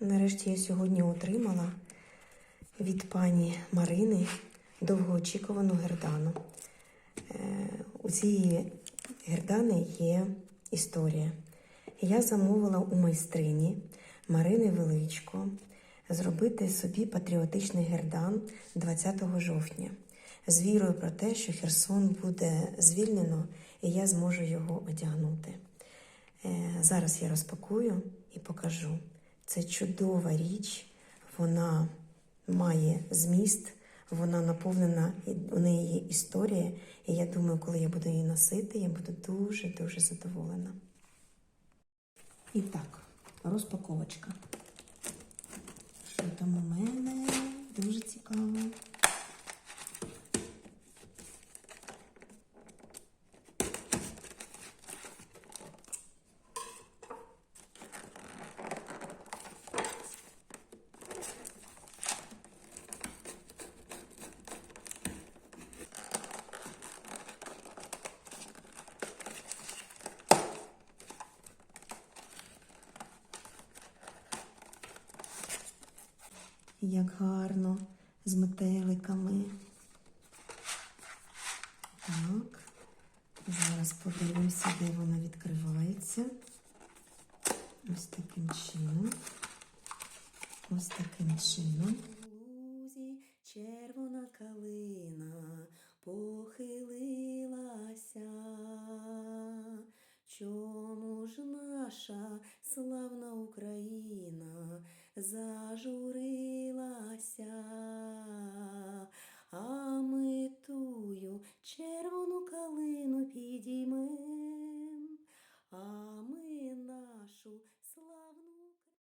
Нарешті я сьогодні отримала від пані Марини довгоочікувану гердану. Е, У цієї гердани є історія. Я замовила у майстрині Марини Величко зробити собі патріотичний гердан 20 жовтня з вірою про те, що Херсон буде звільнено і я зможу його одягнути. Е, Зараз я розпакую і покажу. Це чудова річ, вона має зміст, вона наповнена, у неї є історія. І я думаю, коли я буду її носити, я буду дуже-дуже задоволена. І так, розпаковочка. Що там у мене? Як гарно з метеликами. Так. Зараз подивимося, де вона відкривається. Ось таким чином. Ось таким чином. лузі червона калина похилилася. Чому ж наша славна Україна зажурилася? А ми тую червону калину підіймем,